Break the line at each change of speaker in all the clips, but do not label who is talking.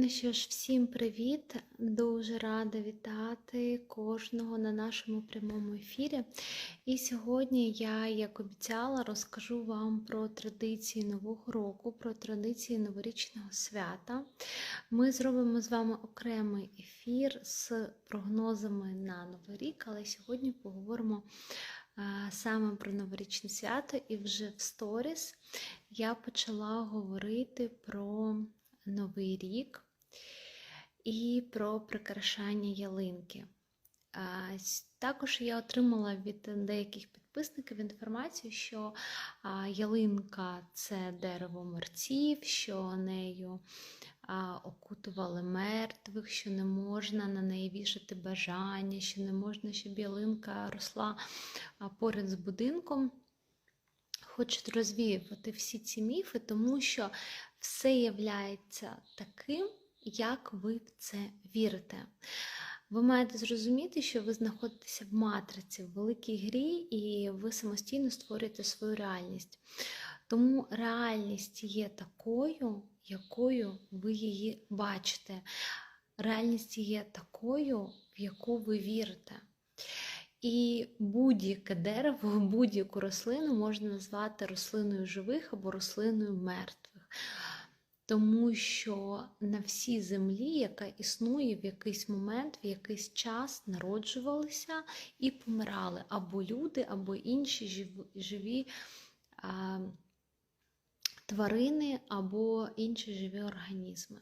Ну що ж, всім привіт! Дуже рада вітати кожного на нашому прямому ефірі. І сьогодні я, як обіцяла, розкажу вам про традиції Нового року, про традиції новорічного свята. Ми зробимо з вами окремий ефір з прогнозами на Новий рік, але сьогодні поговоримо а, саме про новорічне свято, і вже в сторіс я почала говорити про. Новий рік і про прикрашання ялинки. Також я отримала від деяких підписників інформацію, що ялинка це дерево мерців, що нею окутували мертвих, що не можна на неї вішати бажання, що не можна, щоб ялинка росла поряд з будинком. Хочуть розвіювати всі ці міфи, тому що все являється таким, як ви в це вірите. Ви маєте зрозуміти, що ви знаходитеся в матриці, в великій грі, і ви самостійно створюєте свою реальність. Тому реальність є такою, якою ви її бачите. Реальність є такою, в яку ви вірите. І будь-яке дерево, будь-яку рослину можна назвати рослиною живих або рослиною мертвих тому що на всій землі, яка існує в якийсь момент, в якийсь час народжувалися і помирали або люди, або інші живі, а, тварини, або інші живі організми.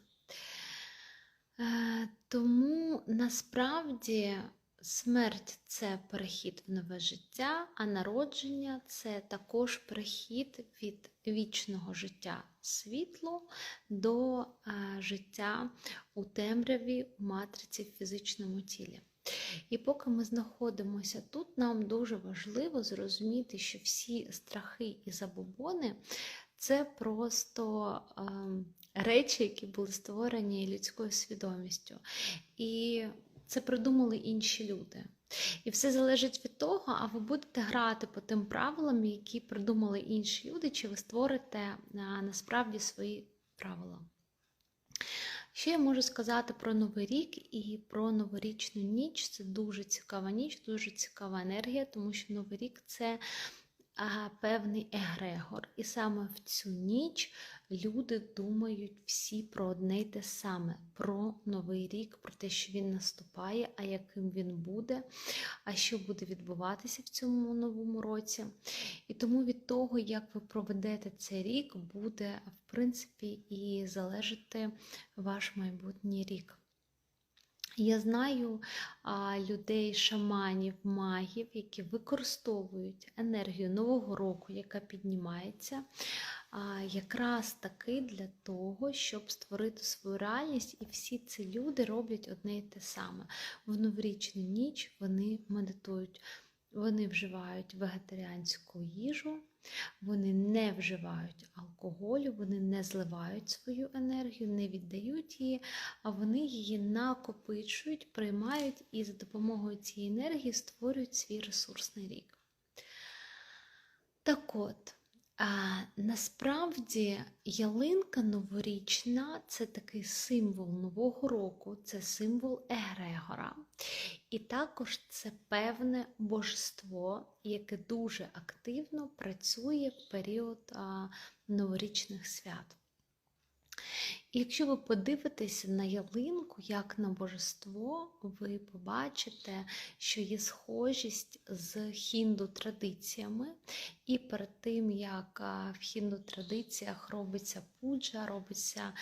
Е, тому насправді Смерть це перехід в нове життя, а народження це також перехід від вічного життя світлу до е, життя у темряві у матриці в фізичному тілі. І поки ми знаходимося тут, нам дуже важливо зрозуміти, що всі страхи і забобони це просто е, речі, які були створені людською свідомістю. І це придумали інші люди. І все залежить від того, а ви будете грати по тим правилам, які придумали інші люди, чи ви створите насправді свої правила. Ще я можу сказати про Новий рік і про новорічну ніч. Це дуже цікава ніч, дуже цікава енергія, тому що Новий рік це певний егрегор. І саме в цю ніч люди думають всі про одне й те саме: про новий рік, про те, що він наступає, а яким він буде, а що буде відбуватися в цьому новому році. І тому від того, як ви проведете цей рік, буде, в принципі, і залежати ваш майбутній рік. Я знаю а, людей, шаманів, магів, які використовують енергію Нового року, яка піднімається, якраз таки для того, щоб створити свою реальність, і всі ці люди роблять одне і те саме. В новорічну ніч вони медитують, вони вживають вегетаріанську їжу. Вони не вживають алкоголю, вони не зливають свою енергію, не віддають її, а вони її накопичують, приймають і за допомогою цієї енергії створюють свій ресурсний рік. Так от, Насправді ялинка новорічна це такий символ Нового року, це символ Егрегора. І також це певне божество, яке дуже активно працює в період новорічних свят. Якщо ви подивитеся на ялинку як на божество, ви побачите, що є схожість з хінду-традиціями. І перед тим, як в хінду-традиціях робиться пуджа, робиться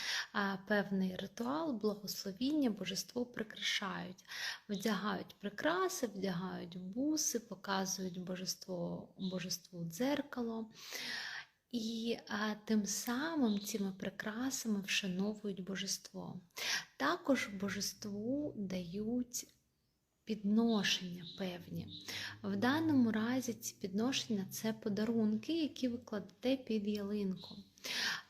певний ритуал, благословіння, божество прикрашають, вдягають прикраси, вдягають буси, показують божество, божеству дзеркало. І а, тим самим цими прикрасами вшановують божество. Також божеству дають підношення певні. В даному разі ці підношення це подарунки, які ви кладете під ялинку.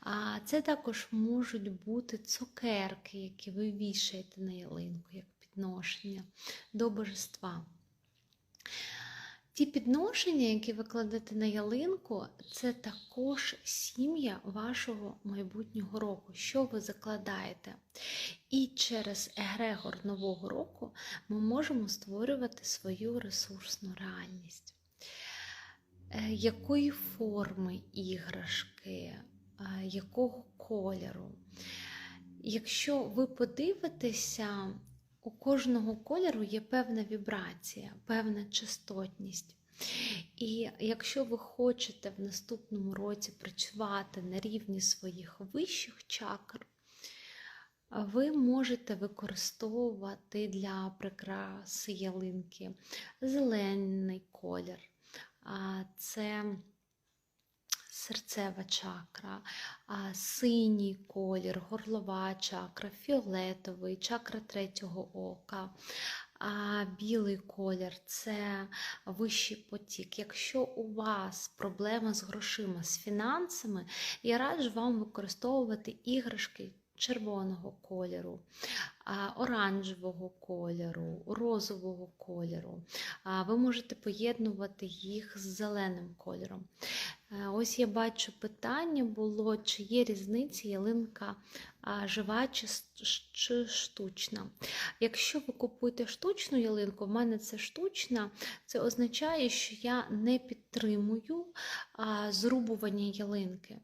А Це також можуть бути цукерки, які ви вішаєте на ялинку, як підношення до божества. Ті підношення, які ви кладете на ялинку, це також сім'я вашого майбутнього року, що ви закладаєте. І через егрегор нового року ми можемо створювати свою ресурсну реальність. Е, Якої форми іграшки, е, якого кольору. Якщо ви подивитеся, у кожного кольору є певна вібрація, певна частотність. І якщо ви хочете в наступному році працювати на рівні своїх вищих чакр, ви можете використовувати для прикраси ялинки зелений колір. Це серцева чакра, синій колір, горлова чакра, фіолетовий, чакра третього ока. А білий колір це вищий потік. Якщо у вас проблема з грошима, з фінансами, я раджу вам використовувати іграшки червоного кольору, оранжевого кольору, розового кольору. Ви можете поєднувати їх з зеленим кольором. Е, Ось я бачу питання було, чи є різниця ялинка жива чи, штучна. Якщо ви купуєте штучну ялинку, в мене це штучна, це означає, що я не підтримую зрубування ялинки.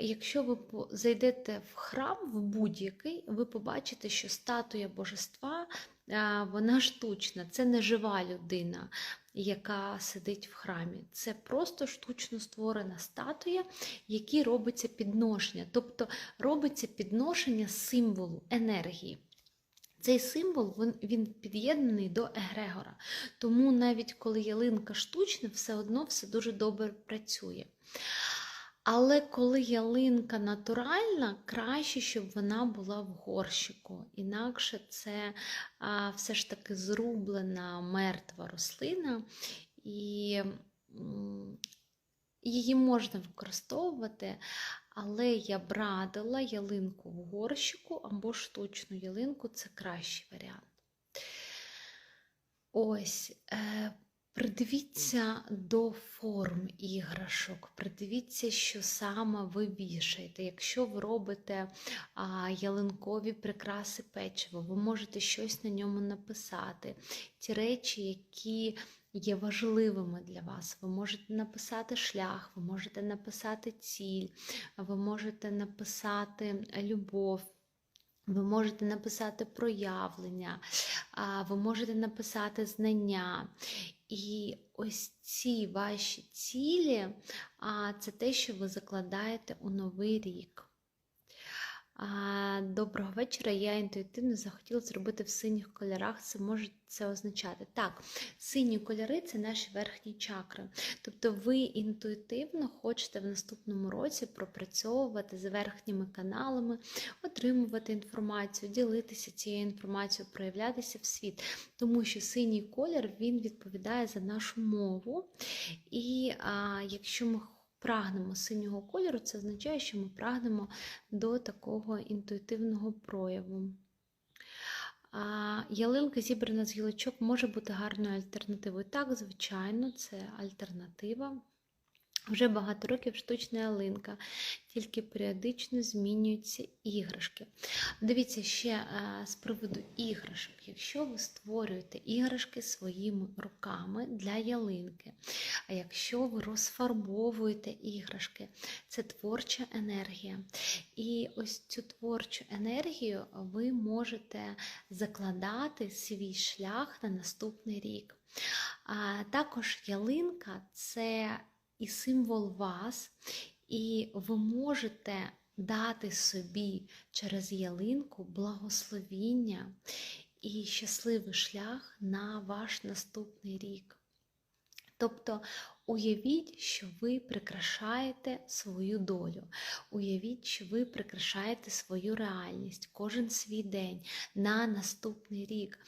Якщо ви зайдете в храм, в будь-який, ви побачите, що статуя божества вона штучна, це не жива людина, яка сидить в храмі. Це просто штучно створена статуя, якій робиться підношення. Тобто робиться підношення символу енергії. Цей символ він, він під'єднаний до егрегора. Тому навіть коли ялинка штучна, все одно все дуже добре працює. Але коли ялинка натуральна, краще, щоб вона була в горщику. Інакше це а, все ж таки зрублена мертва рослина, і її можна використовувати, але я б радила ялинку в горщику або штучну ялинку це кращий варіант. Ось. Е, Придивіться до форм іграшок, придивіться, що саме ви вішаєте. Якщо ви робите а, ялинкові прикраси печива, ви можете щось на ньому написати. Ті речі, які є важливими для вас. Ви можете написати шлях, ви можете написати ціль, ви можете написати любов. Ви можете написати проявлення, ви можете написати знання. І ось ці ваші цілі а, це те, що ви закладаєте у новий рік. Доброго вечора. Я інтуїтивно захотіла зробити в синіх кольорах. Це може це означати. Так, сині кольори це наші верхні чакри. Тобто ви інтуїтивно хочете в наступному році пропрацьовувати з верхніми каналами, отримувати інформацію, ділитися цією інформацією, проявлятися в світ. Тому що синій колір він відповідає за нашу мову. І а, якщо ми прагнемо синього кольору, це означає, що ми прагнемо до такого інтуїтивного прояву. А, ялинка зібрана з гілочок може бути гарною альтернативою. Так, звичайно, це альтернатива. Вже багато років штучна ялинка, тільки періодично змінюються іграшки. Дивіться ще е, з приводу іграшок. Якщо ви створюєте іграшки своїми руками для ялинки, а якщо ви розфарбовуєте іграшки, це творча енергія. І ось цю творчу енергію ви можете закладати свій шлях на наступний рік. А також ялинка це і символ вас, і ви можете дати собі через ялинку благословіння і щасливий шлях на ваш наступний рік. Тобто Уявіть, що ви прикрашаєте свою долю. Уявіть, що ви прикрашаєте свою реальність кожен свій день на наступний рік.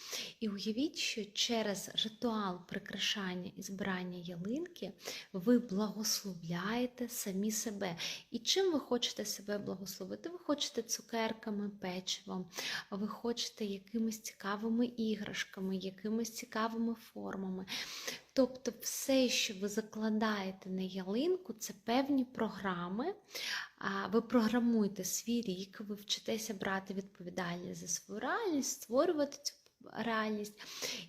І уявіть, що через ритуал прикрашання і збирання ялинки ви благословляєте самі себе. І чим ви хочете себе благословити? Ви хочете цукерками, печивом, ви хочете якимись цікавими іграшками, якимись цікавими формами. Тобто, все, що ви закладаєте на ялинку, це певні програми. Ви програмуєте свій рік, ви вчитеся брати відповідальність за свою реальність, створювати цю реальність.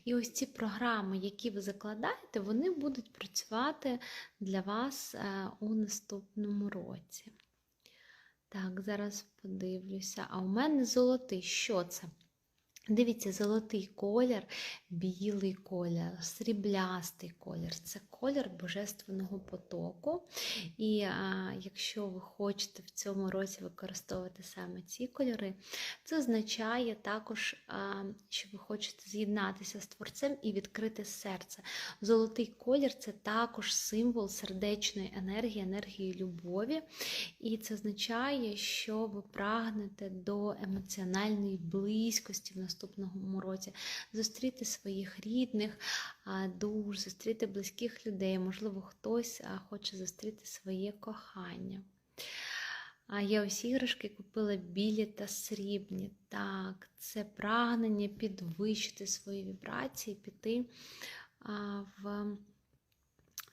І ось ці програми, які ви закладаєте, вони будуть працювати для вас е, у наступному році. Так, зараз подивлюся. А у мене золотий. Що це? Дивіться, золотий колір, білий колір, сріблястий колір це колір Божественного потоку. І а, якщо ви хочете в цьому році використовувати саме ці кольори, це означає також, а, що ви хочете з'єднатися з творцем і відкрити серце. Золотий колір це також символ сердечної енергії, енергії любові. І це означає, що ви прагнете до емоціональної близькості наступному році, зустріти своїх рідних душ, зустріти близьких людей. Можливо, хтось хоче зустріти своє кохання. А я усі іграшки купила білі та срібні. Так, це прагнення підвищити свої вібрації, піти в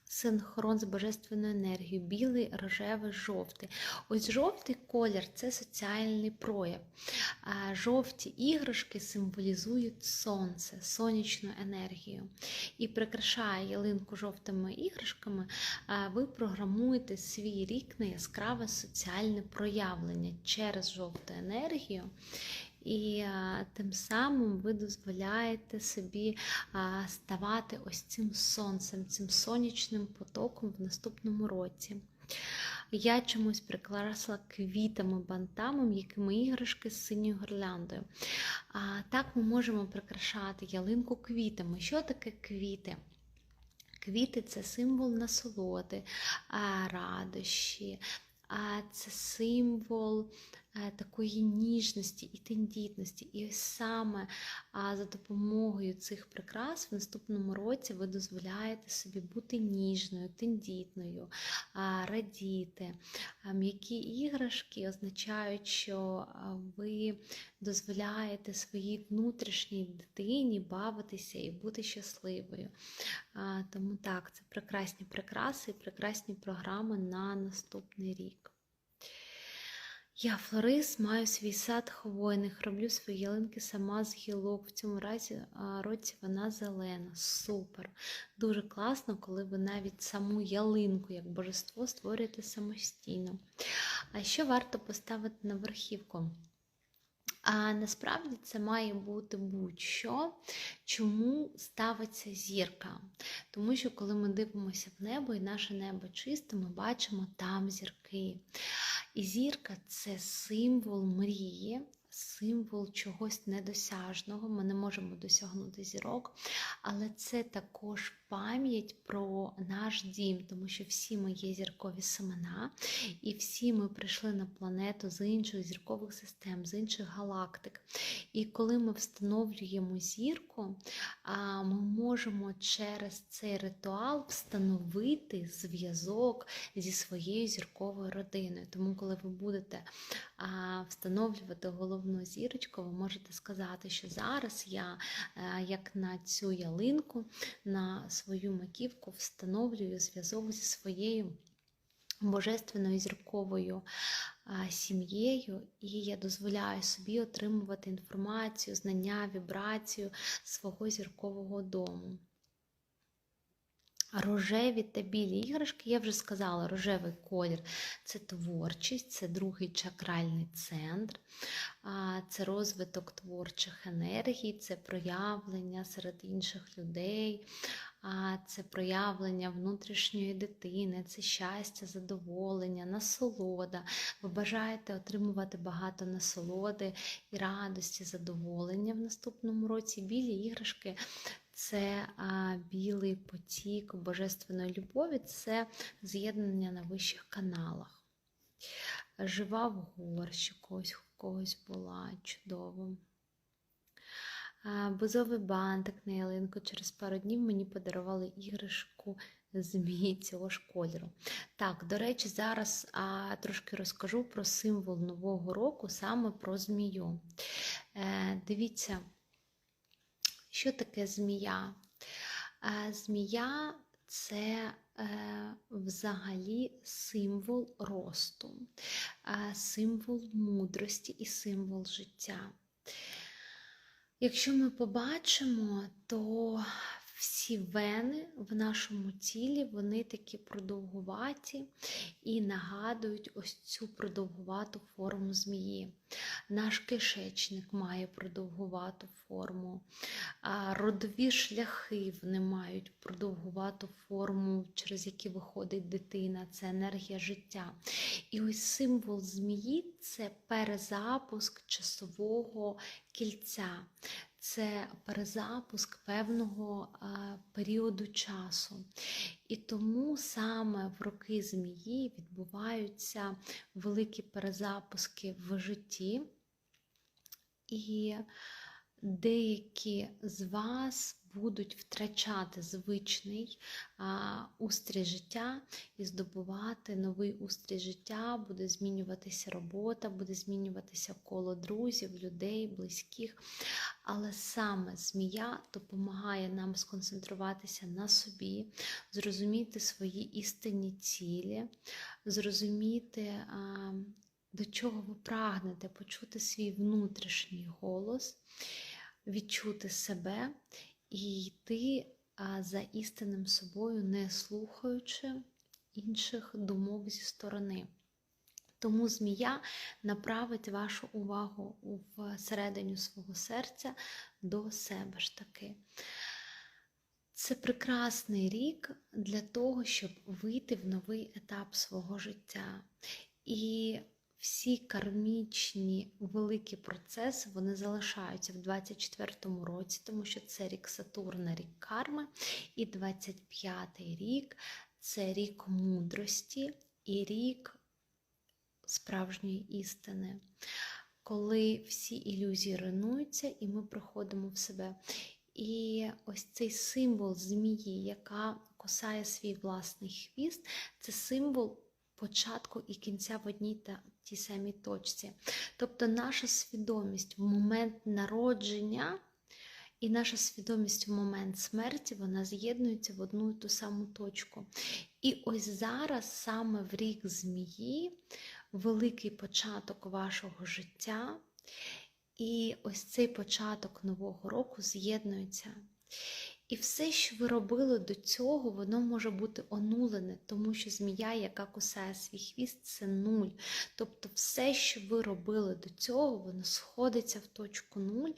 синхрон з божественною енергією, білий, рожевий, жовтий. Ось жовтий колір це соціальний прояв. Жовті іграшки символізують сонце, сонячну енергію. І прикрашає ялинку жовтими іграшками, ви програмуєте свій рік на яскраве соціальне проявлення через жовту енергію. І а, тим самим ви дозволяєте собі а, ставати ось цим сонцем, цим сонячним потоком в наступному році. Я чомусь прикрасила квітами, бантами, м'якими іграшки з синьою гірляндою. А, Так ми можемо прикрашати ялинку квітами. Що таке квіти? Квіти це символ насолоди, радощі, це символ Е, такої ніжності і тендітності. І саме за допомогою цих прикрас в наступному році ви дозволяєте собі бути ніжною, тендітною, радіти. М'які іграшки означають, що ви дозволяєте своїй внутрішній дитині бавитися і бути щасливою. Тому так, це прекрасні прикраси і прекрасні програми на наступний рік. Я флорист, маю свій сад хвойних, роблю свої ялинки сама з гілок. В цьому разі році вона зелена. Супер. Дуже класно, коли ви навіть саму ялинку, як божество, створюєте самостійно. А що варто поставити на верхівку? А насправді це має бути будь-що, чому ставиться зірка. Тому що, коли ми дивимося в небо і наше небо чисте, ми бачимо там зірки. І зірка це символ мрії, символ чогось недосяжного. Ми не можемо досягнути зірок, але це також пам'ять про наш дім, тому що всі ми є зіркові семена, і всі ми прийшли на планету з інших зіркових систем, з інших галактик. І коли ми встановлюємо зірку, ми можемо через цей ритуал встановити зв'язок зі своєю зірковою родиною. Тому, коли ви будете встановлювати головну зірочку, ви можете сказати, що зараз я, як на цю ялинку, на свою маківку встановлюю зв'язок зі своєю божественною зірковою сім'єю, і я дозволяю собі отримувати інформацію, знання, вібрацію свого зіркового дому. Рожеві та білі іграшки, я вже сказала, рожевий колір це творчість, це другий чакральний центр, це розвиток творчих енергій, це проявлення серед інших людей, це проявлення внутрішньої дитини, це щастя, задоволення, насолода. Ви бажаєте отримувати багато насолоди і радості, задоволення в наступному році. Білі іграшки це а, білий потік божественної любові, це з'єднання на вищих каналах. Жива в горщі, когось, когось була чудово. Бузовий бантик на ялинку через пару днів мені подарували іграшку змії цього ж кольору. Так, до речі, зараз а, трошки розкажу про символ Нового року, саме про змію. Е, Дивіться, що таке змія? Е, Змія це е, взагалі символ росту, е, символ мудрості і символ життя. Якщо ми побачимо, то всі вени в нашому тілі, вони такі продовгуваті і нагадують ось цю продовгувату форму змії. Наш кишечник має продовгувату форму, родові шляхи вони мають продовгувату форму, через які виходить дитина, це енергія життя. І ось символ змії це перезапуск часового кільця це перезапуск певного а, періоду часу. І тому саме в роки змії відбуваються великі перезапуски в житті. І деякі з вас будуть втрачати звичний а, устрій життя і здобувати новий устрій життя, буде змінюватися робота, буде змінюватися коло друзів, людей, близьких. Але саме змія допомагає нам сконцентруватися на собі, зрозуміти свої істинні цілі, зрозуміти. А, до чого ви прагнете почути свій внутрішній голос, відчути себе і йти за істинним собою, не слухаючи інших думок зі сторони. Тому змія направить вашу увагу в середину свого серця до себе ж таки. Це прекрасний рік для того, щоб вийти в новий етап свого життя. І всі кармічні великі процеси вони залишаються в 24-му році, тому що це рік Сатурна, рік карми, і 25-й рік це рік мудрості і рік справжньої істини. Коли всі ілюзії руйнуються, і ми приходимо в себе. І ось цей символ змії, яка кусає свій власний хвіст, це символ початку і кінця в одній та тій самій точці. Тобто наша свідомість в момент народження і наша свідомість в момент смерті вона з'єднується в одну і ту саму точку. І ось зараз, саме в рік змії, великий початок вашого життя. І ось цей початок нового року з'єднується. І все, що ви робили до цього, воно може бути онулене, тому що змія, яка кусає свій хвіст, це нуль. Тобто, все, що ви робили до цього, воно сходиться в точку нуль,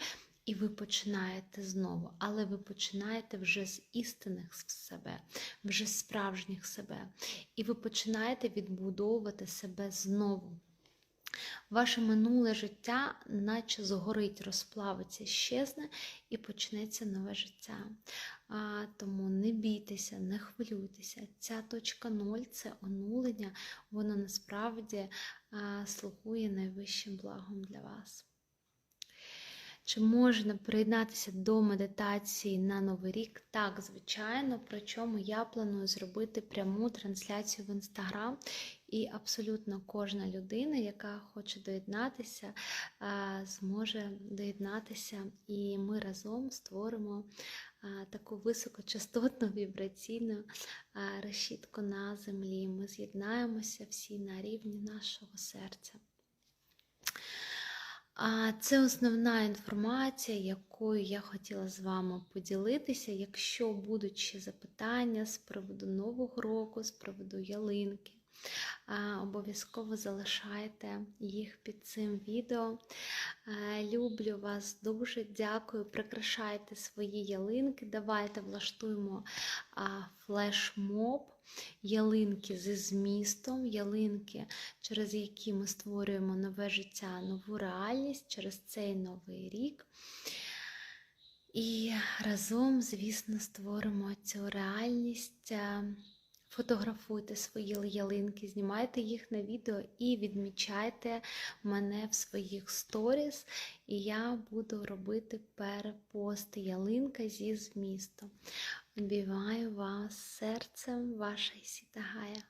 і ви починаєте знову. Але ви починаєте вже з істинних себе, вже з справжніх себе. І ви починаєте відбудовувати себе знову. Ваше минуле життя, наче згорить, розплавиться, щезне і почнеться нове життя. А, Тому не бійтеся, не хвилюйтеся. Ця точка ноль це онулення, воно насправді а, слугує найвищим благом для вас. Чи можна приєднатися до медитації на Новий рік? Так, звичайно, причому я планую зробити пряму трансляцію в інстаграм, і абсолютно кожна людина, яка хоче доєднатися, зможе доєднатися, і ми разом створимо таку високочастотну вібраційну решітку на землі. Ми з'єднаємося всі на рівні нашого серця. Це основна інформація, якою я хотіла з вами поділитися. Якщо будуть ще запитання з приводу Нового року, з приводу ялинки, обов'язково залишайте їх під цим відео. Люблю вас дуже, дякую. Прикрашайте свої ялинки. Давайте влаштуємо флешмоб ялинки зі змістом, ялинки, через які ми створюємо нове життя, нову реальність через цей новий рік. І разом, звісно, створимо цю реальність. Фотографуйте свої ялинки, знімайте їх на відео і відмічайте мене в своїх сторіс. І я буду робити перепост ялинка зі змістом. Обіваю вас серцем, ваша Ісіта Гая.